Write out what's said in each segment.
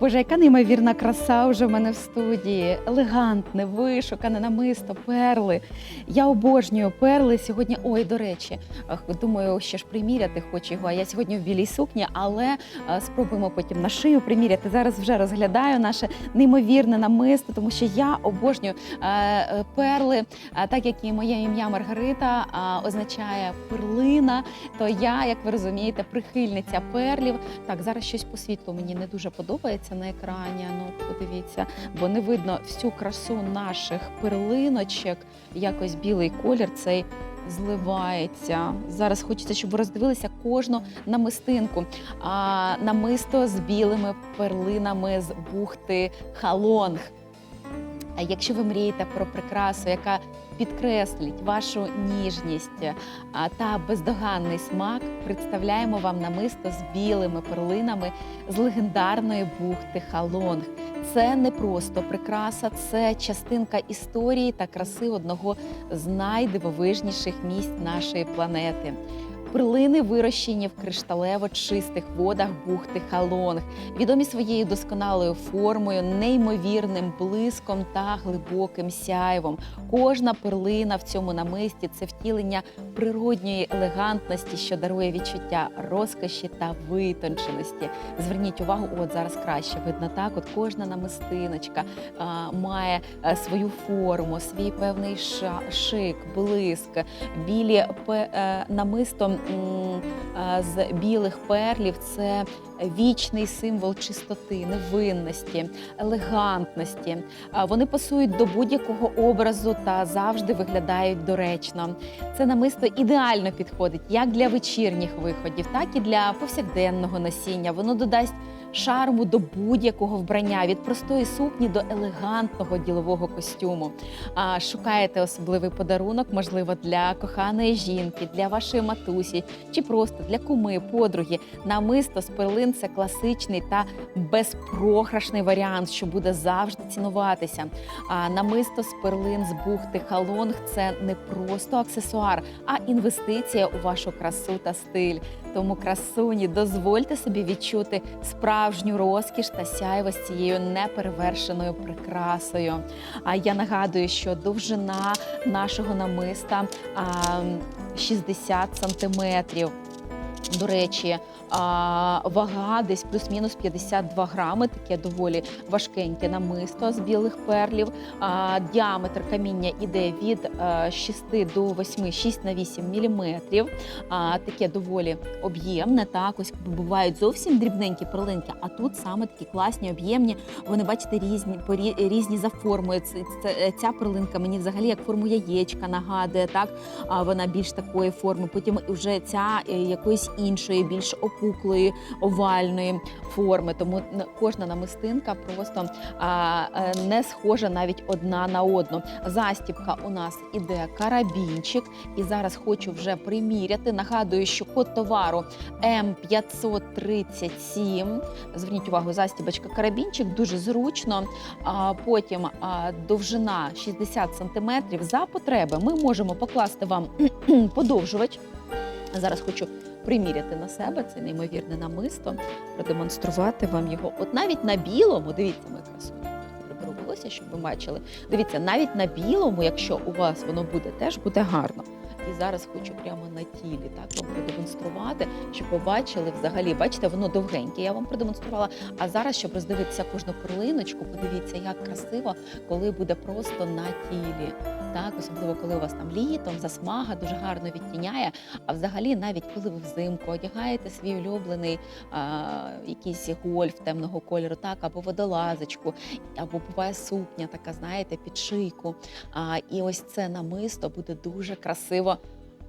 Боже, яка неймовірна краса вже в мене в студії. Елегантне, вишукане намисто, перли. Я обожнюю перли сьогодні. Ой, до речі, думаю, ще ж приміряти хочу його. А я сьогодні в білій сукні, але спробуємо потім на шию приміряти. Зараз вже розглядаю наше неймовірне намисто, тому що я обожнюю е, перли. Так як і моє ім'я Маргарита означає перлина, то я, як ви розумієте, прихильниця перлів. Так, зараз щось по світлу мені не дуже подобається на екрані. Ну, подивіться, бо не видно всю красу наших перлиночок. Якось білий колір цей. Зливається зараз. Хочеться, щоб ви роздивилися кожну намистинку. А намисто з білими перлинами з бухти Халонг. Якщо ви мрієте про прикрасу, яка підкреслить вашу ніжність та бездоганний смак, представляємо вам намисто з білими перлинами з легендарної бухти Халонг. Це не просто прикраса, це частинка історії та краси одного з найдивовижніших місць нашої планети. Перлини вирощені в кришталево чистих водах бухти Халонг, відомі своєю досконалою формою, неймовірним блиском та глибоким сяйвом. Кожна перлина в цьому намисті це втілення природньої елегантності, що дарує відчуття розкоші та витонченості. Зверніть увагу, от зараз краще видно так. От кожна намистиночка а, має е, свою форму, свій певний шик, блиск, білі пе- з білих перлів. Це вічний символ чистоти, невинності, елегантності. Вони пасують до будь-якого образу та завжди виглядають доречно. Це намисто ідеально підходить як для вечірніх виходів, так і для повсякденного носіння. Воно додасть шарму до будь-якого вбрання від простої сукні до елегантного ділового костюму. А шукаєте особливий подарунок, можливо, для коханої жінки, для вашої матусі чи просто для куми, подруги. Намисто з це класичний та безпрограшний варіант, що буде завжди цінуватися. А намисто з з бухти Халонг це не просто аксесуар, а інвестиція у вашу красу та стиль. Тому красуні дозвольте собі відчути справжню розкіш та сяйво з цією неперевершеною прикрасою. А я нагадую, що довжина нашого намиста 60 сантиметрів. До речі, вага десь плюс-мінус 52 грами, таке доволі важкеньке намисто з білих перлів. Діаметр каміння іде від е, 6 до 8, 6 на 8 міліметрів. Таке доволі об'ємне. Так, ось бувають зовсім дрібненькі перлинки, а тут саме такі класні, об'ємні. Вони бачите різні різні за формою. Це- ця перлинка мені взагалі як форму яєчка нагадує. Так, вона більш такої форми. Потім вже ця е, якоїсь іншої, більш опуклої, овальної форми. Тому кожна намистинка просто е, не схожа навіть одна на одну. Застібка у нас іде карабінчик, і зараз хочу вже приміряти. Нагадую, що код товару М537. Зверніть увагу, застібочка карабінчик дуже зручно. А, потім довжина 60 см. За потреби ми можемо покласти вам подовжувач. Зараз хочу приміряти на себе це неймовірне намисто, продемонструвати вам його. От навіть на білому, дивіться, ми красу Приберу щоб ви бачили. Дивіться, навіть на білому, якщо у вас воно буде, теж буде гарно. І зараз хочу прямо на тілі так вам продемонструвати, щоб побачили взагалі. Бачите, воно довгеньке. Я вам продемонструвала. А зараз, щоб роздивитися кожну перлиночку, подивіться, як красиво, коли буде просто на тілі. Так, особливо коли у вас там літом засмага дуже гарно відтіняє. А взагалі, навіть коли ви взимку одягаєте свій улюблений а, якийсь гольф темного кольору, так, або водолазочку, або буває сукня, така, знаєте, під шийку. А, і ось це намисто буде дуже красиво.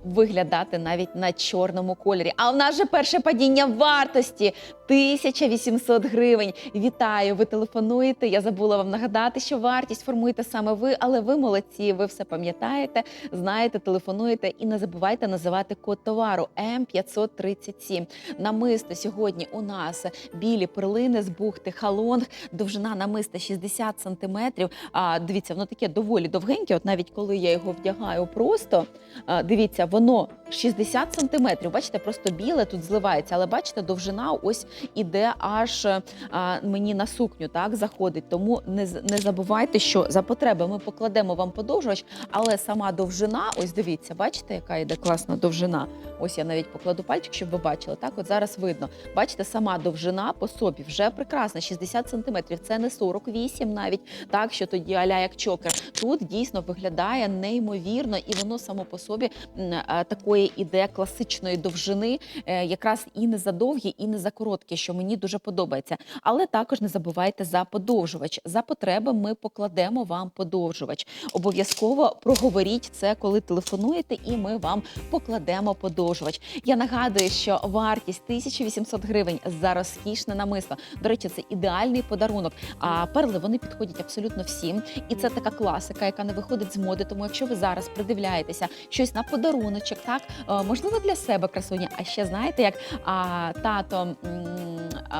Виглядати навіть на чорному кольорі. А в нас же перше падіння вартості 1800 гривень. Вітаю! Ви телефонуєте. Я забула вам нагадати, що вартість формуєте саме ви, але ви молодці. Ви все пам'ятаєте, знаєте, телефонуєте і не забувайте називати код товару М537. Намисто сьогодні у нас білі перлини з бухти Халонг, довжина намиста 60 сантиметрів. А дивіться, воно таке доволі довгеньке. От навіть коли я його вдягаю просто, дивіться, воно 60 сантиметрів. Бачите, просто біле тут зливається, але бачите, довжина ось іде аж е, а, мені на сукню, так заходить. Тому не, не забувайте, що за потреби ми покладемо вам подовжувач, але сама довжина, ось дивіться, бачите, яка йде класна довжина. Ось я навіть покладу пальчик, щоб ви бачили. Так, от зараз видно. Бачите, сама довжина по собі вже прекрасна, 60 сантиметрів. Це не 48 навіть, так що тоді аля як чокер. Тут дійсно виглядає неймовірно, і воно само по собі е, такої іде класичної довжини, е, якраз і не за довгі, і не за короткі, що мені дуже подобається. Але також не забувайте за подовжувач. За потреби ми покладемо вам подовжувач. Обов'язково проговоріть це, коли телефонуєте, і ми вам покладемо подовжувач. Я нагадую, що вартість 1800 гривень за розкішне намисто. До речі, це ідеальний подарунок. А перли вони підходять абсолютно всім. І це така класика, яка не виходить з моди. Тому якщо ви зараз придивляєтеся щось на подаруночок, так е, можливо для себе красуня. А ще знаєте, як а, тато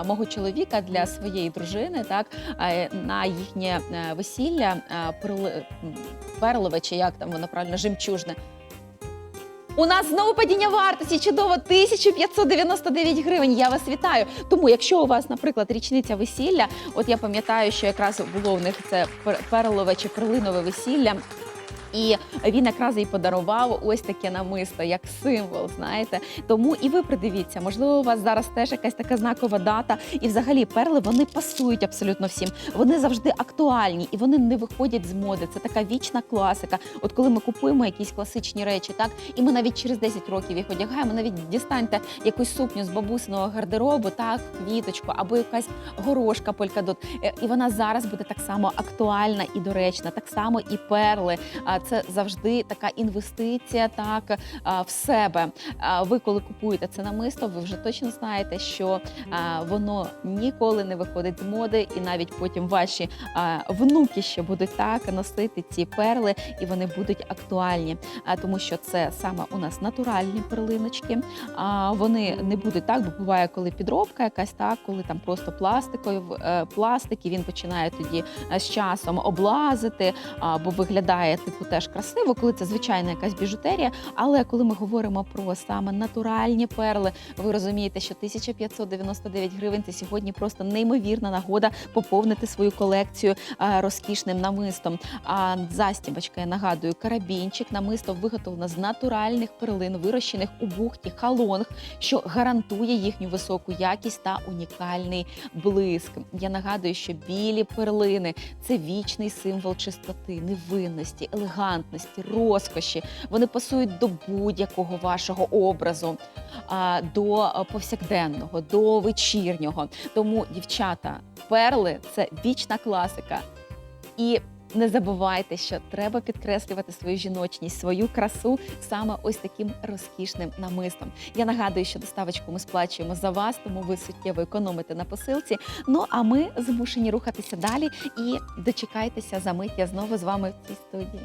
мого чоловіка для своєї дружини, так а на їхнє е, весілля е, перлове, чи як там воно правильно, жемчужне. У нас знову падіння вартості чудово 1599 гривень. Я вас вітаю. Тому, якщо у вас, наприклад, річниця весілля, от я пам'ятаю, що якраз було в них це пер- перлове чи перлинове весілля. І він якраз і подарував ось таке намисто, як символ. Знаєте, тому і ви придивіться, можливо, у вас зараз теж якась така знакова дата. І взагалі перли вони пасують абсолютно всім. Вони завжди актуальні і вони не виходять з моди. Це така вічна класика. От коли ми купуємо якісь класичні речі, так і ми навіть через 10 років їх одягаємо. Навіть дістаньте якусь сукню з бабусиного гардеробу, так, квіточку або якась горошка полькадот. Е, І вона зараз буде так само актуальна і доречна, так само і перли. Це завжди така інвестиція, так в себе. Ви, коли купуєте це намисто, ви вже точно знаєте, що воно ніколи не виходить з моди, і навіть потім ваші внуки ще будуть так носити ці перли, і вони будуть актуальні. Тому що це саме у нас натуральні перлиночки. Вони не будуть так, бо буває, коли підробка якась так, коли там просто пластиковий е, пластик, і він починає тоді е, з часом облазити, або виглядає типу теж красиво, коли це звичайна якась біжутерія. Але коли ми говоримо про саме натуральні перли, ви розумієте, що 1599 гривень це сьогодні просто неймовірна нагода поповнити свою колекцію е, розкішним намистом. А застібочка, я нагадую, карабінчик, намисто виготовлено з натуральних перлин, вирощених у бухті Халонг, що гарантує їхню високу якість та унікальний блиск. Я нагадую, що білі перлини це вічний символ чистоти, невинності, елегантності, розкоші. Вони пасують до будь-якого вашого образу, до повсякденного, до вечірнього. Тому, дівчата, перли це вічна класика. І не забувайте, що треба підкреслювати свою жіночність, свою красу саме ось таким розкішним намистом. Я нагадую, що доставочку ми сплачуємо за вас, тому ви суттєво економите на посилці. Ну а ми змушені рухатися далі і дочекайтеся за мить. Я знову з вами в цій студії.